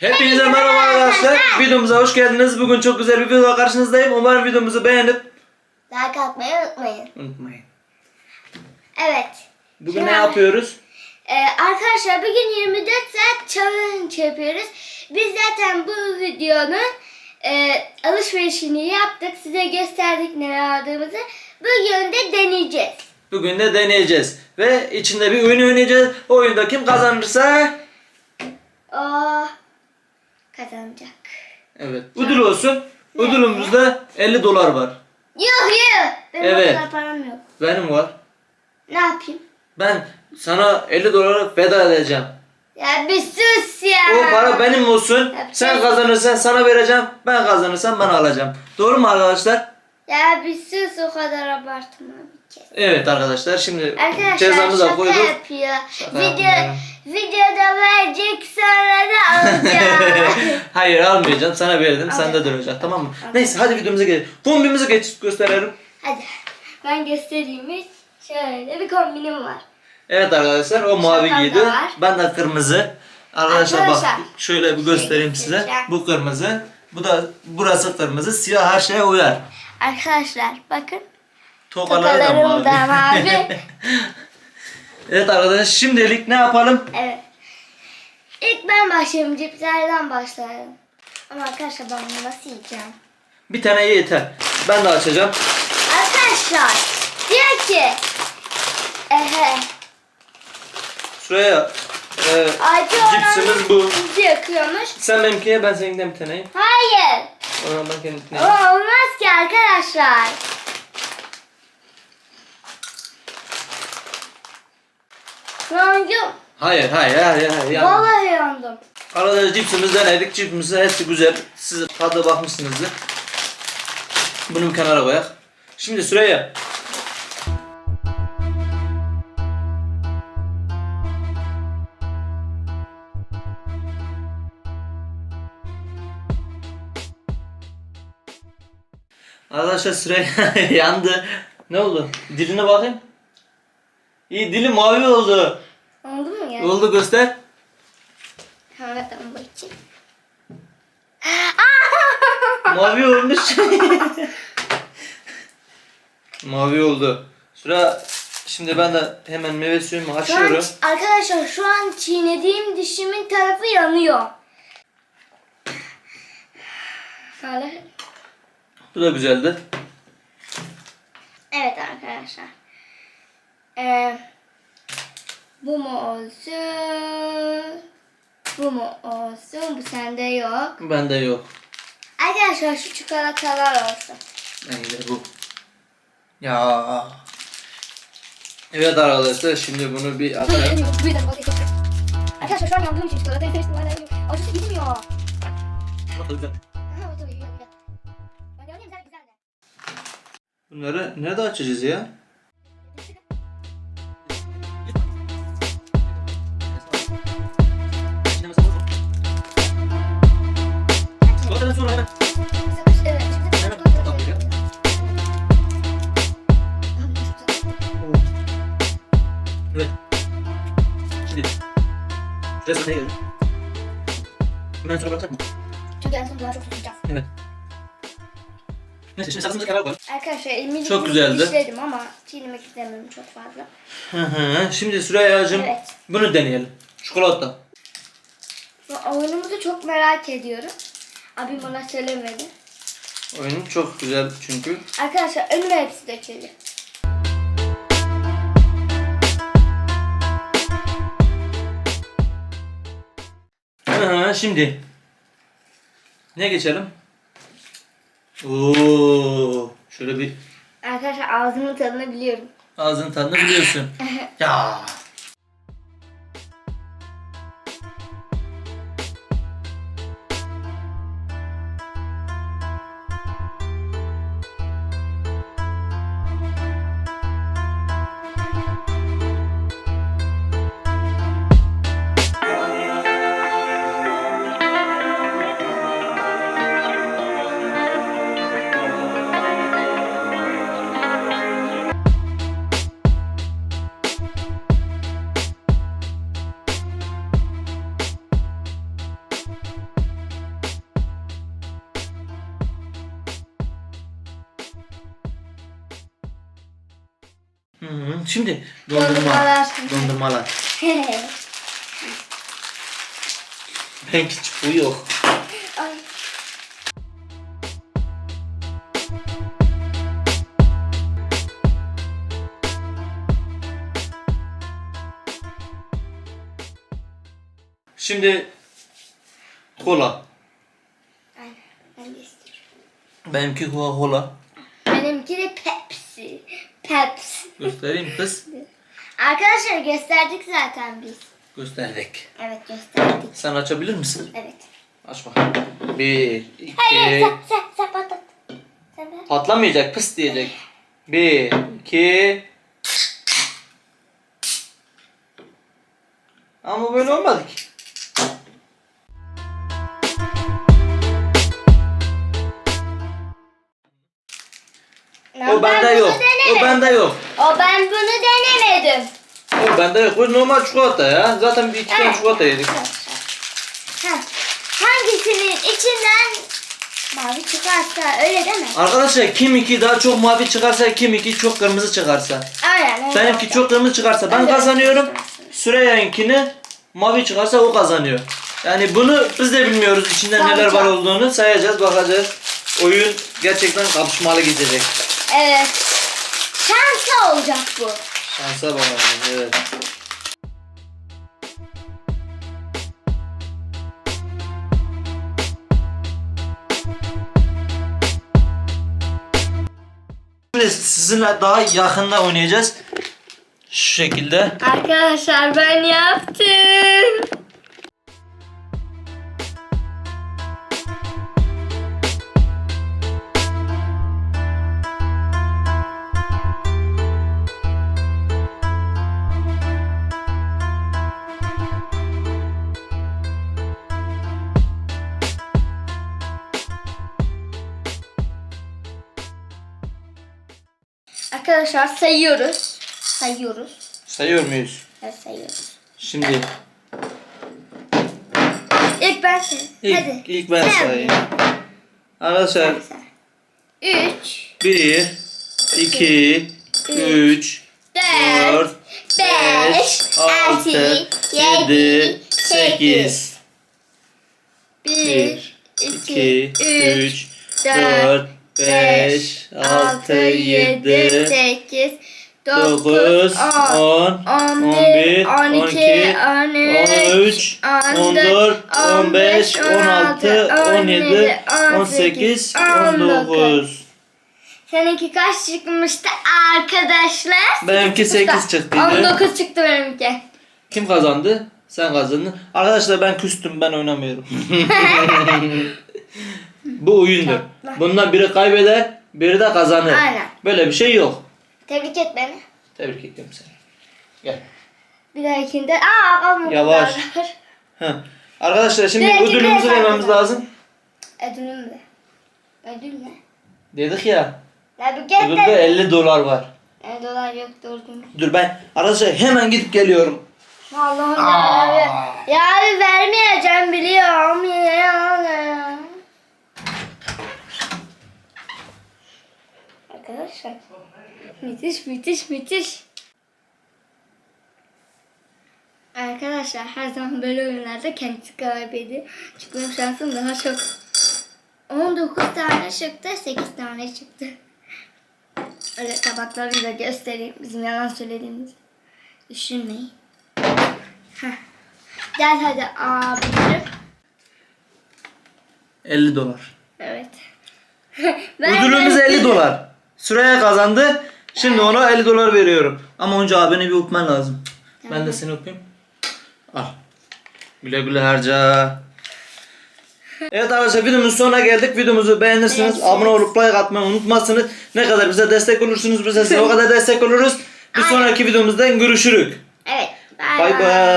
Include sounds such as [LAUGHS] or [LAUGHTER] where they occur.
Hepinize merhaba arkadaşlar. Videomuza hoş geldiniz. Bugün çok güzel bir video karşınızdayım. Umarım videomuzu beğenip Like atmayı unutmayın. unutmayın. Evet. Bugün ne yapıyoruz? Ee, arkadaşlar bugün 24 saat challenge yapıyoruz. Biz zaten bu videonun e, alışverişini yaptık. Size gösterdik ne aldığımızı. Bugün de deneyeceğiz. Bugün de deneyeceğiz. Ve içinde bir oyun oynayacağız. O oyunda kim kazanırsa O kazanacak. evet ödül olsun. Ödülümüzde 50 dolar var. Yok yok. Benim Evet. o kadar param yok. Benim var. Ne yapayım? Ben sana 50 doları feda edeceğim. Ya bir sus ya. O para benim olsun. Sen kazanırsan sana vereceğim. Ben kazanırsam ben alacağım. Doğru mu arkadaşlar? Ya bir sus o kadar abartma. Evet arkadaşlar şimdi Arkadaşlar cezamızı da koyduk. yapıyor. Şaka Video, yapmıyorum. videoda verecek sonra da alacağım. [LAUGHS] Hayır almayacağım. Sana verdim. Sende Alacağım. duracak. Tamam mı? Neyse hadi videomuza gelelim. Kombimizi geç gösterelim. Hadi ben göstereyim. Şöyle bir kombinim var. Evet arkadaşlar o mavi giydi. Ben de kırmızı. Arkadaşlar, Arkadaşlar, bak şöyle bir göstereyim size. göstereceğim. Bu kırmızı. Bu da burası kırmızı. Siyah her şeye uyar. Arkadaşlar bakın. Tokaları da Tokalarım mavi. da mavi. [LAUGHS] evet arkadaşlar şimdilik ne yapalım? Evet. İlk ben başlayayım. Cipslerden başlayalım. Ama arkadaşlar ben bunu nasıl yiyeceğim? Bir tane yeter. Ben de açacağım. Arkadaşlar diyor ki ehe Şuraya e, acı cipsimiz bu. bizi yakıyormuş. Sen benimkine ben seninkinden bir tane yiyeyim. Hayır. O zaman ben kendimkine O olmaz ki arkadaşlar. Yandım. Hayır hayır hayır hayır. yandım. Vallahi yandım. Arada cipsimiz denedik. Cipsimiz hepsi güzel. Siz tadı bakmışsınızdır. Bunu bir kenara koyak. Şimdi Süreyya. Arkadaşlar Süreyya [LAUGHS] yandı. Ne oldu? Diline bakayım. İyi dili mavi oldu. Oldu mu ya? Oldu göster. Tamam bakayım. [LAUGHS] Mavi olmuş. [LAUGHS] Mavi oldu. Sıra şimdi ben de hemen meyve suyumu Şu an, arkadaşlar şu an çiğnediğim dişimin tarafı yanıyor. Şöyle. Bu da güzeldi. Evet arkadaşlar. Ee, bu mu olsun? Bu mu olsun? Bu sende yok. Bende yok. Arkadaşlar şu çikolatalar olsun. Bende bu. Ya. Evet arkadaşlar şimdi bunu bir bakayım. Arkadaşlar şu an yandığım için çikolatayı seçtim. Acısı gitmiyor. Bunları nerede açacağız ya? Evet. Şimdi. Şuraya sıkmaya gelelim. Bundan sonra bıraksak mı? Çünkü en son daha çok tutacağız. Evet. Neyse şimdi saksımızı kenara koyalım. Arkadaşlar elimi Çok güzeldi. dişledim ama çiğnemek istemiyorum çok fazla. Hı hı. Şimdi Süreyya'cığım Evet. bunu deneyelim. Çikolata. Bu oyunumuzu çok merak ediyorum. Abim bana söylemedi. Oyun çok güzel çünkü. Arkadaşlar önüme hepsi döküldü. Şimdi. Ne geçelim? Oo, şöyle bir Arkadaşlar ağzımın tadını biliyorum. ağzının tadını biliyorsun. [LAUGHS] ya. Şimdi dondurma. Dondurmalar. Dondurmalar. [LAUGHS] Benimki çubuğu yok. Ay. Şimdi kola. Aynen. Ben de istiyorum. Benimki Coca-Cola. Benimki de Pepsi. Pepsi. Göstereyim kız. Arkadaşlar gösterdik zaten biz. Gösterdik. Evet gösterdik. Sen açabilir misin? Evet. Aç bakalım. Bir, iki. Hayır sen sen sen patlat. Sen ver. Patlamayacak, pıs diyecek. Bir, iki. Ama böyle olmadı ki. O bende yok. O bende yok. O ben bunu denemedim. O bende yok. Bu normal çikolata ya. Zaten bir iki tane Evet. çikolata yedik. Ha. Hangisinin içinden mavi çıkarsa öyle değil mi? Arkadaşlar kim iki daha çok mavi çıkarsa kim iki çok kırmızı çıkarsa. Aynen. öyle Benimki oldu. çok kırmızı çıkarsa ben Evet. kazanıyorum. Süreyya'nkini mavi çıkarsa o kazanıyor. Yani bunu biz de bilmiyoruz içinde neler var olduğunu sayacağız bakacağız. Oyun gerçekten kapışmalı gidecek. Evet. Şansa olacak bu. Şansa bakalım evet. Şimdi sizinle daha yakında oynayacağız. Şu şekilde. Arkadaşlar ben yaptım. Arkadaşlar sayıyoruz. Sayıyoruz. Sayıyor muyuz? Evet sayıyoruz. Şimdi İlk ben sayayım. ilk, Hadi. ilk ben Sen. sayayım. Arkadaşlar Sen say. Üç, 1 2 3 dört, 4 beş, altı, yedi, sekiz. Bir, iki, üç, 4 5 6 7 sekiz, 9 dokuz, 10 on, 11 on iki, 12 on 13 14 15 16 17 18 19 Seninki kaç çıkmıştı arkadaşlar? Benimki 8 çıktıydı. 19 çıktı benimki. Kim kazandı? Sen kazandın. Arkadaşlar ben küstüm ben oynamıyorum. [LAUGHS] [LAUGHS] Bu oyundur. Bundan biri kaybeder, biri de kazanır. Aynen. Böyle bir şey yok. Tebrik et beni. Tebrik ederim seni. Gel. Bir dahakinde aa kafamı Yavaş. Heh. Arkadaşlar şimdi Belki ödülümüzü beyefendi vermemiz lazım. Ödülüm de. Ödül ne? Dedik ya. Gel Ödülde de. 50 dolar var. E, dolar yok durdum. Dur ben arkadaşlar hemen gidip geliyorum. Allah'ım ya abi. Ya abi vermeyeceğim biliyorum. Ya. Arkadaşlar. Müthiş müthiş müthiş. Arkadaşlar her zaman böyle oyunlarda kendisi kaybediyor. Benim şansım daha çok. 19 tane çıktı, 8 tane çıktı. Öyle tabakları da göstereyim. Bizim yalan söylediğimizi düşünmeyin. Heh. Gel hadi abicim. 50 dolar. Evet. [LAUGHS] Ödülümüz de- 50 dolar. Süreyya kazandı. Şimdi ona 50 dolar veriyorum. Ama önce abini bir öpmen lazım. Ben de seni öpeyim. Al. Güle güle harca. Evet arkadaşlar videomuzun sonuna geldik. Videomuzu beğenirsiniz. Abone olup like atmayı unutmazsınız. Ne kadar bize destek olursunuz biz de size o kadar destek oluruz. Bir sonraki videomuzda görüşürük. Evet. Bay bay.